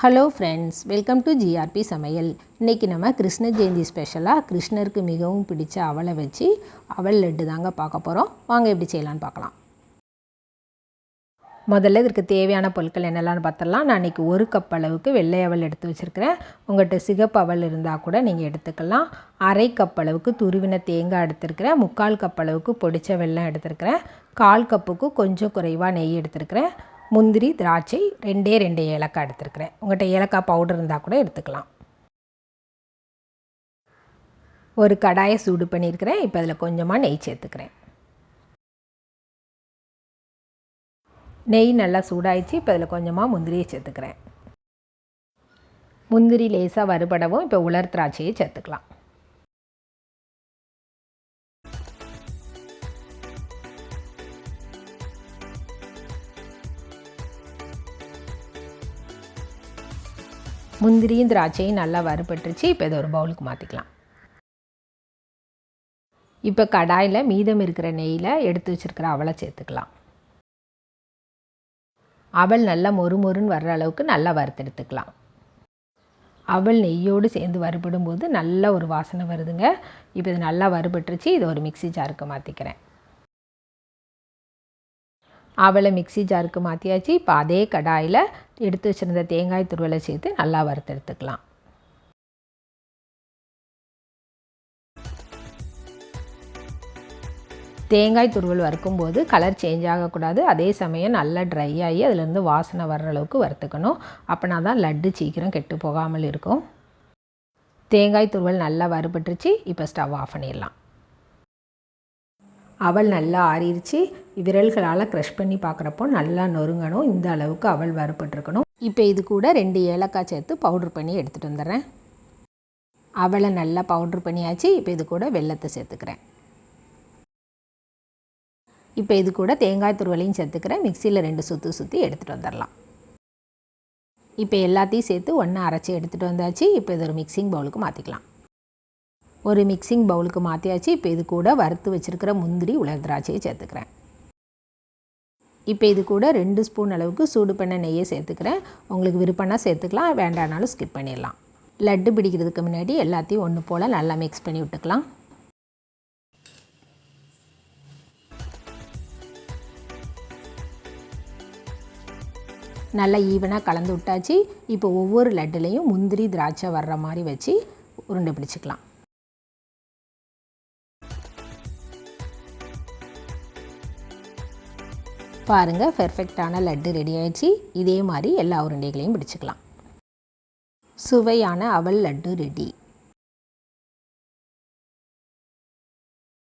Hello friends welcome to GRP சமையல் இன்றைக்கி நம்ம கிருஷ்ண ஜெயந்தி ஸ்பெஷலாக கிருஷ்ணருக்கு மிகவும் பிடிச்ச அவளை வச்சு அவள் லட்டு தாங்க பார்க்க போகிறோம் வாங்க எப்படி செய்யலான்னு பார்க்கலாம். முதல்ல இதற்கு தேவையான பொருட்கள் என்னெல்லாம்னு பார்த்தலாம் நான் இன்றைக்கி ஒரு கப் அளவுக்கு வெள்ளை அவல் எடுத்து வச்சுருக்கிறேன். உங்கள்கிட்ட சிகப்பு அவல் இருந்தால் கூட நீங்கள் எடுத்துக்கலாம். அரை கப் அளவுக்கு துருவின தேங்காய் எடுத்துருக்கிறேன். முக்கால் கப் அளவுக்கு பொடிச்ச வெள்ளம் எடுத்துருக்கிறேன். கால் கப்புக்கு கொஞ்சம் குறைவாக நெய் எடுத்துருக்கிறேன். முந்திரி திராட்சை ரெண்டே ரெண்டு ஏலக்காய் எடுத்துருக்கிறேன். உங்கள்கிட்ட ஏலக்காய் பவுடர் இருந்தால் கூட எடுத்துக்கலாம். ஒரு கடாயை சூடு பண்ணியிருக்கிறேன். இப்போ அதில் கொஞ்சமாக நெய் சேர்த்துக்கிறேன். நெய் நல்லா சூடாயிடுச்சு. இப்போ அதில் கொஞ்சமாக முந்திரியை சேர்த்துக்கிறேன். முந்திரி லேசாக வறுபடவும் இப்போ உலர் திராட்சையை சேர்த்துக்கலாம். முந்திரியும் திராட்சையும் நல்லா வறுபட்டுருச்சு. இப்போ இதை ஒரு பவுலுக்கு மாற்றிக்கலாம் இப்போ கடாயில் மீதம் இருக்கிற நெய்யில் எடுத்து வச்சுருக்கிற அவளை சேர்த்துக்கலாம். அவள் நல்லா மொறு மொறுன்னு வர்ற அளவுக்கு நல்லா வறுத்தெடுத்துக்கலாம் அவள் நெய்யோடு சேர்ந்து வறுபடும் போது நல்ல ஒரு வாசனை வருதுங்க. இப்போ இது நல்லா வறுபட்டுருச்சு. இதை ஒரு மிக்சி ஜாருக்கு மாற்றிக்கிறேன் அவளை மிக்சி ஜாருக்கு மாற்றியாச்சு இப்போ அதே கடாயில் எடுத்து வச்சுருந்த தேங்காய் துருவலை சேர்த்து நல்லா வறுத்தெடுத்துக்கலாம். தேங்காய் துருவல் வறுக்கும்போது கலர் சேஞ்ச் ஆகக்கூடாது. அதே சமயம் நல்லா ட்ரை ஆகி அதுலேருந்து வாசனை வர்ற அளவுக்கு வறுத்துக்கணும். அப்படின்னா தான் லட்டு சீக்கிரம் கெட்டு போகாமல் இருக்கும். தேங்காய் துருவல் நல்லா வறுபட்டுருச்சு. இப்போ ஸ்டவ் ஆஃப் பண்ணிடலாம். அவள் நல்லா ஆறிடுச்சு விரல்களால் க்ரஷ் பண்ணி பார்க்குறப்போ நல்லா நொறுங்கணும். இந்த அளவுக்கு அவள் வறுபட்டுருக்கணும். இப்போ இது கூட ரெண்டு ஏலக்காய் சேர்த்து பவுட்ரு பண்ணி எடுத்துகிட்டு வந்துடுறேன். அவளை நல்லா பவுட்ரு பண்ணியாச்சு. இப்போ இது கூட வெள்ளத்தை சேர்த்துக்கிறேன். இப்போ இது கூட தேங்காய் துருவலையும் சேர்த்துக்கிறேன். மிக்சியில் ரெண்டு சுற்றி சுற்றி எடுத்துகிட்டு வந்துடலாம். இப்போ எல்லாத்தையும் சேர்த்து ஒன்றா அரைச்சி எடுத்துகிட்டு வந்தாச்சு. இப்போ இது ஒரு மிக்சிங் பவுலுக்கு மாற்றிக்கலாம் ஒரு மிக்சிங் பவுலுக்கு மாற்றியாச்சு இப்போ இது கூட வறுத்து வச்சுருக்கிற முந்திரி உலர் திராட்சையை சேர்த்துக்கிறேன். இப்போ இது கூட ரெண்டு ஸ்பூன் அளவுக்கு சூடு பண்ண நெய்யை சேர்த்துக்கிறேன். உங்களுக்கு விருப்பம்னா சேர்த்துக்கலாம் வேண்டானாலும் ஸ்கிப் பண்ணிடலாம். லட்டு பிடிக்கிறதுக்கு முன்னாடி எல்லாத்தையும் ஒன்று போல் நல்லா மிக்ஸ் பண்ணி விட்டுக்கலாம். நல்லா ஈவனாக கலந்து விட்டாச்சு. இப்போ ஒவ்வொரு லட்டுலேயும் முந்திரி திராட்சை வர்ற மாதிரி வச்சு உருண்டை பிடிச்சிக்கலாம். பாருங்கள் பெர்ஃபெக்டான லட்டு ரெடி ஆயிடுச்சு. இதே மாதிரி எல்லா உருண்டைகளையும் பிடிச்சிக்கலாம். சுவையான அவல் லட்டு ரெடி